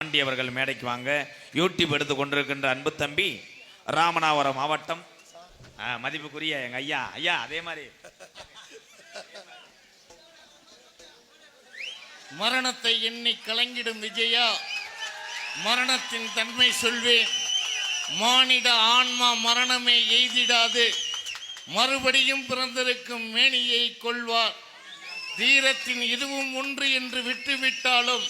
பாண்டி அவர்கள் மேடைக்கு வாங்க. யூடியூப் எடுத்து கொண்டிருக்கின்ற அன்பு தம்பி ராமநாதபுரம் மாவட்டம். மதிப்புக்குரிய எங்க ஐயா ஐயா அதே மாதிரி. மரணத்தை எண்ணி கலங்கிடும் விஜயா மரணத்தின் தன்மை சொல்வேன். மானிட ஆன்மா மரணமே எய்திடாது. மறுபடியும் பிறந்திருக்கும் மேனியை கொள்வார். தீரத்தின் இதுவும் ஒன்று என்று விட்டுவிட்டாலும்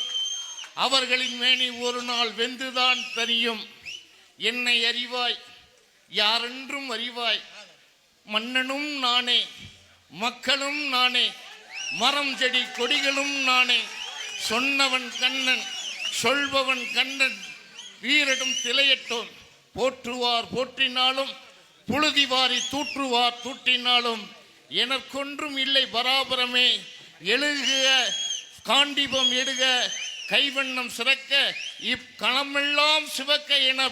அவர்களின் மேனி ஒரு நாள் வெந்துதான் தனியும். என்னை அறிவாய் யாரென்றும் அறிவாய். மன்னனும் நானே மக்களும் நானே மரம் செடி கொடிகளும் நானே. சொன்னவன் கண்ணன் சொல்பவன் கண்ணன் வீரடும் திளையட்டும் போற்றுவார் போற்றினாலும் புழுதி வாரி தூற்றுவார் தூற்றினாலும் எனக்கொன்றும் இல்லை பராபரமே. எழுக காண்டிபம் எடுக கைவண்ணம் சிறக்க இக்களமெல்லாம் சிவக்க என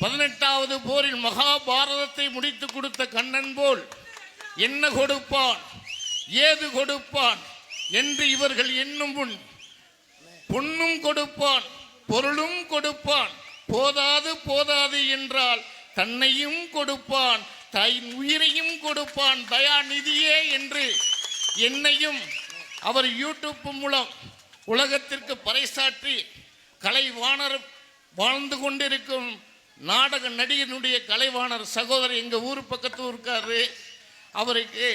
பதினெட்டாவது போரில் மகாபாரதத்தை முடித்து கொடுத்த கண்ணன் போல் என்ன கொடுப்பான்? ஏது கொடுப்பான்? என்று இவர்கள் எண்ணும் உன் பொன்னும் கொடுப்பான் பொருளும் கொடுப்பான் போதாது போதாது என்றால் தன்னையும் கொடுப்பான் தன் உயிரையும் கொடுப்பான் தயாநிதியே என்று என்னையும் அவர் யூடியூப் மூலம் உலகத்திற்கு பறைசாற்றி கலைவாணர் வாழ்ந்து கொண்டிருக்கும் நாடக நடிகனுடைய கலைவாணர் சகோதரர் எங்கள் ஊர் பக்கத்து இருக்காரு அவருக்கு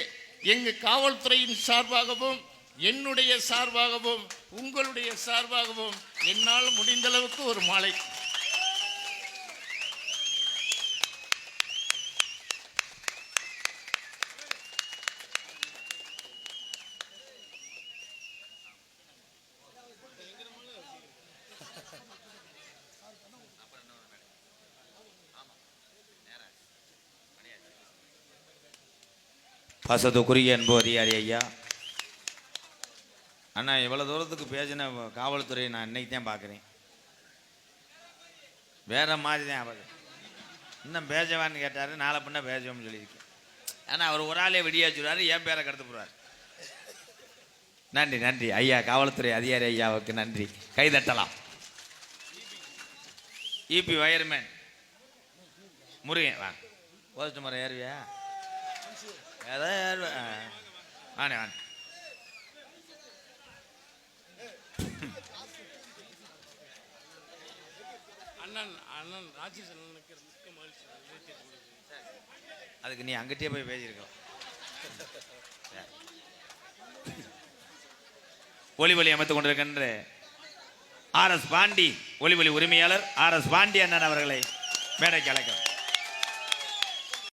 எங்கள் காவல்துறையின் சார்பாகவும் என்னுடைய சார்பாகவும் உங்களுடைய சார்பாகவும் என்னால் முடிந்தளவுக்கு ஒரு மாலை பாசத்துக்குரிய அன்பு அதிகாரி ஐயா. அண்ணா இவ்வளோ தூரத்துக்கு பேசின காவல்துறை நான் இன்னைக்கு தான் பார்க்குறேன். வேற மாதிரி தான் அவர். இன்னும் பேசவான்னு கேட்டார் நாளை பின்ன பேசுவோம்னு சொல்லியிருக்கேன். ஆனால் அவர் ஒரு ஆளே வெடியாச்சுடுவார் என் பேரை கடத்து போடுவார். நன்றி நன்றி. ஐயா காவல்துறை அதிகாரி ஐயாவுக்கு நன்றி. கைதட்டலாம் இபி வயர்மேன். முருகன் வா. போஸ்ட் மரம் ஏறுவியா? ஏதோ ஏறுவேன் ஆ. வாணே வாணே அண்ணன் அண்ணன் ராஜேஷ் அண்ணனுக்கு மிக்க மகிழ்ச்சி. அதுக்கு நீ அங்கிட்டே போய் பேசியிருக்கலாம். ஒளி ஒளி அமைத்துக் கொண்டிருக்கின்ற ஆர் எஸ் பாண்டி ஒளி ஒளி உரிமையாளர் ஆர் எஸ் பாண்டி அண்ணன் அவர்களை மேடைக்கு அழைக்கிறோம்.